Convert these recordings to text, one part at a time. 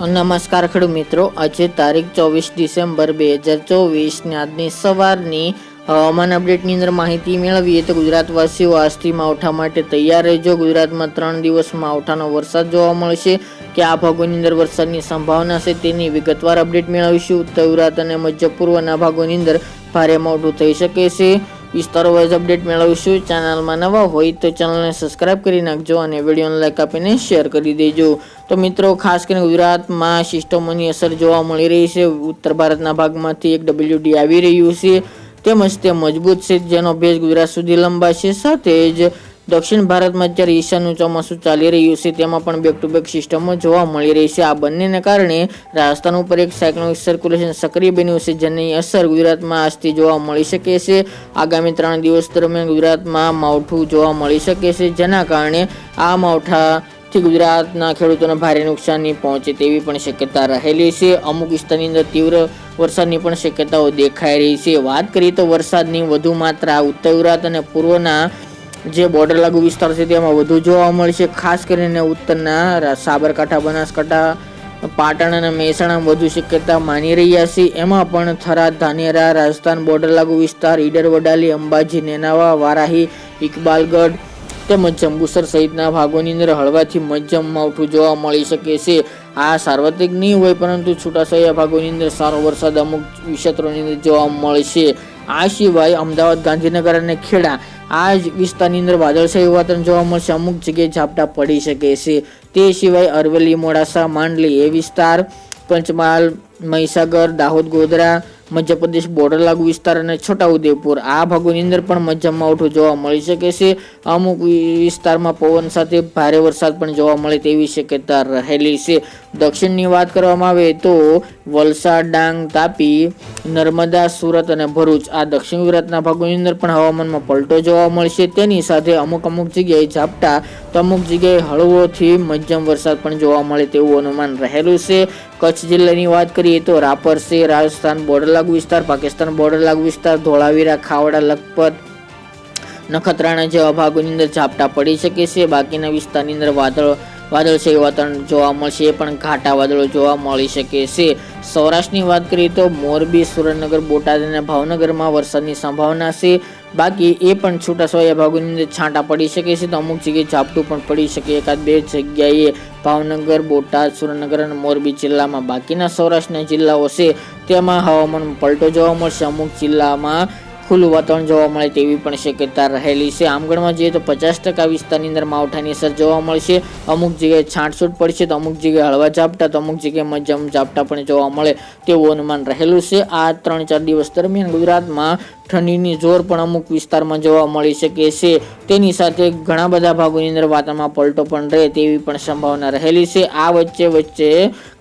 નમસ્કાર ખેડૂત મિત્રો. આજે તારીખ ચોવીસ ડિસેમ્બર બે હજાર ચોવીસની આજની સવારની હવામાન અપડેટની અંદર માહિતી મેળવીએ તો ગુજરાતવાસીઓ આજથી માવઠા માટે તૈયાર રહેજો. ગુજરાતમાં ત્રણ દિવસ માવઠાનો વરસાદ જોવા મળશે. કે આ ભાગોની અંદર વરસાદની સંભાવના છે તેની વિગતવાર અપડેટ મેળવીશું. ઉત્તર ગુજરાત અને મધ્ય પૂર્વના ભાગોની અંદર ભારે મોઢું થઈ શકે છે. વિસ્તારો વાઇઝ અપડેટ મેળવીશું. ચેનલમાં નવા હોય તો ચેનલને સબસ્ક્રાઇબ કરી નાખજો અને વિડીયોને લાઈક આપીને શેર કરી દેજો. તો મિત્રો, ખાસ કરીને ગુજરાતમાં સિસ્ટમોની અસર જોવા મળી રહી છે. ઉત્તર ભારતના ભાગમાંથી એક ડબલ્યુડી આવી રહ્યું છે. તેમજ તે મજબૂત છે, જેનો ભેજ ગુજરાત સુધી લંબાશે. સાથે જ દક્ષિણ ભારતમાં અત્યારે ઈશાનું ચોમાસું ચાલી રહ્યું છે, તેમાં પણ બેક ટુ બેક સિસ્ટમો જોવા મળી રહી છે. આ બંનેને કારણે રાજસ્થાન ઉપર એક સાયક્લોનિક સર્ક્યુલેશન સક્રિય બન્યું છે, જેની અસર ગુજરાતમાં આજથી જોવા મળી શકે છે. આગામી ત્રણ દિવસ દરમિયાન ગુજરાતમાં માવઠું જોવા મળી શકે છે, જેના કારણે આ માવઠાથી ગુજરાતના ખેડૂતોને ભારે નુકસાની પહોંચે તેવી પણ શક્યતા રહેલી છે. અમુક વિસ્તારની અંદર તીવ્ર વરસાદની પણ શક્યતાઓ દેખાઈ રહી છે. વાત કરીએ તો વરસાદની વધુ માત્રા ઉત્તર ગુજરાત અને પૂર્વના જે બોર્ડર લાગુ વિસ્તાર છે તેમાં વધુ જોવા મળશે, ખાસ કરીને ઉત્તરના સાબરકાંઠા, બનાસકાંઠા, પાટણ અને મહેસાણા વધુ શક્યતા માની રહ્યા છે. એમાં પણ થરાદ ધાનેરા, રાજસ્થાન બોર્ડર લાગુ વિસ્તાર, ઈડર, વડાલી, અંબાજી, નેનાવા, વારાહી, ઇકબાલગઢ તેમજ જંબુસર સહિતના ભાગોની અંદર હળવાથી મધ્યમ માવઠું જોવા મળી શકે છે. આ સાર્વત્રિક નહીં હોય, પરંતુ છૂટાછવાયા ભાગોની અંદર સારો વરસાદ અમુક ક્ષેત્રોની અંદર જોવા મળશે આ સિવાય અમદાવાદ, ગાંધીનગર અને ખેડા આ વિસ્તારની અંદર વાદળછાયું વાતાવરણ જોવા મળશે. અમુક જગ્યાએ ઝાપટા પડી શકે છે. તે સિવાય અરવલ્લી, મોડાસા, માંડલી એ વિસ્તાર, પંચમહાલ, મહીસાગર, દાહોદ, ગોધરા મધ્યપ્રદેશ બોર્ડર લાગુ વિસ્તાર અને છોટાઉદેપુર. આ ભાગોની અંદર પણ મધ્યમ માવઠું જોવા મળી શકે છે. અમુક વિસ્તારમાં પવન સાથે ભારે વરસાદ પણ જોવા મળે તેવી શક્યતા રહેલી છે. દક્ષિણની વાત કરવામાં આવે તો વલસાડ, ડાંગ, તાપી, નર્મદા, સુરત અને ભરૂચ આ દક્ષિણ ગુજરાતના ભાગોની અંદર પણ હવામાનમાં પલટો જોવા મળશે. તેની સાથે અમુક અમુક જગ્યાએ ઝાપટા તો અમુક જગ્યાએ હળવોથી મધ્યમ વરસાદ પણ જોવા મળે તેવું અનુમાન રહેલું છે. કચ્છ જિલ્લાની વાત કરીએ તો રાપર છે, રાજસ્થાન બોર્ડર લાગુ વિસ્તાર, પાકિસ્તાન બોર્ડર લાગુ વિસ્તાર, ધોળાવીરા, ખાવડા, લખપત, નખત્રાણા જેવા ભાગોની અંદર ઝાપટા પડી શકે છે. બાકીના વિસ્તારની અંદર વાદળ વાદળછાયું વાતાવરણ જોવા મળશે એ પણ ઘાટા વાદળો જોવા મળી શકે છે. સૌરાષ્ટ્રની વાત કરીએ તો મોરબી, સુરેન્દ્રનગર, બોટાદ અને ભાવનગરમાં વરસાદની સંભાવના છે. બાકી એ પણ છૂટાછવાયા ભાગોની અંદર છાંટા પડી શકે છે તો અમુક જગ્યાએ ઝાપટું પણ પડી શકે. એકાદ બે જગ્યાએ ભાવનગર, બોટાદ, સુરેન્દ્રનગર અને મોરબી જિલ્લામાં. બાકીના સૌરાષ્ટ્રના જિલ્લાઓ છે, તેમાં હવામાનમાં પલટો જોવા મળશે. અમુક જિલ્લામાં ખુલ્લું વાતાવરણ જોવા મળે તેવી પણ શક્યતા રહેલી છે. આમગણમાં જઈએ તો પચાસ ટકા વિસ્તારની અંદર માવઠાની અસર જોવા મળશે અમુક જગ્યાએ છાંટછૂટ પડશે તો અમુક જગ્યાએ હળવા ઝાપટા તો અમુક જગ્યાએ મધ્યમ ઝાપટા પણ જોવા મળે તેવું અનુમાન રહેલું છે. આ ત્રણ ચાર દિવસ દરમિયાન ગુજરાતમાં ઠંડીની જોર પણ અમુક વિસ્તારમાં જોવા મળી શકે છે. તેની સાથે ઘણા બધા ભાગોની અંદર વાતાવરણમાં પલટો પણ રહે તેવી પણ સંભાવના રહેલી છે. આ વચ્ચે વચ્ચે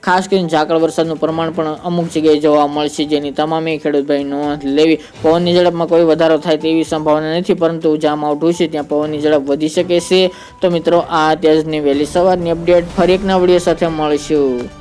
ખાસ કરીને ઝાકળ વરસાદનું પ્રમાણ પણ અમુક જગ્યાએ જોવા મળશે જેની તમામે ખેડૂતભાઈ નોંધ લેવી. પવનની ઝડપમાં કોઈ વધારો થાય તેવી સંભાવના નથી, પરંતુ જ્યાં માવઠું છે ત્યાં પવનની ઝડપ વધી શકે છે. તો મિત્રો, આ તેજની વહેલી સવારની અપડેટ ફરી એક વીડિયો સાથે મળીશું.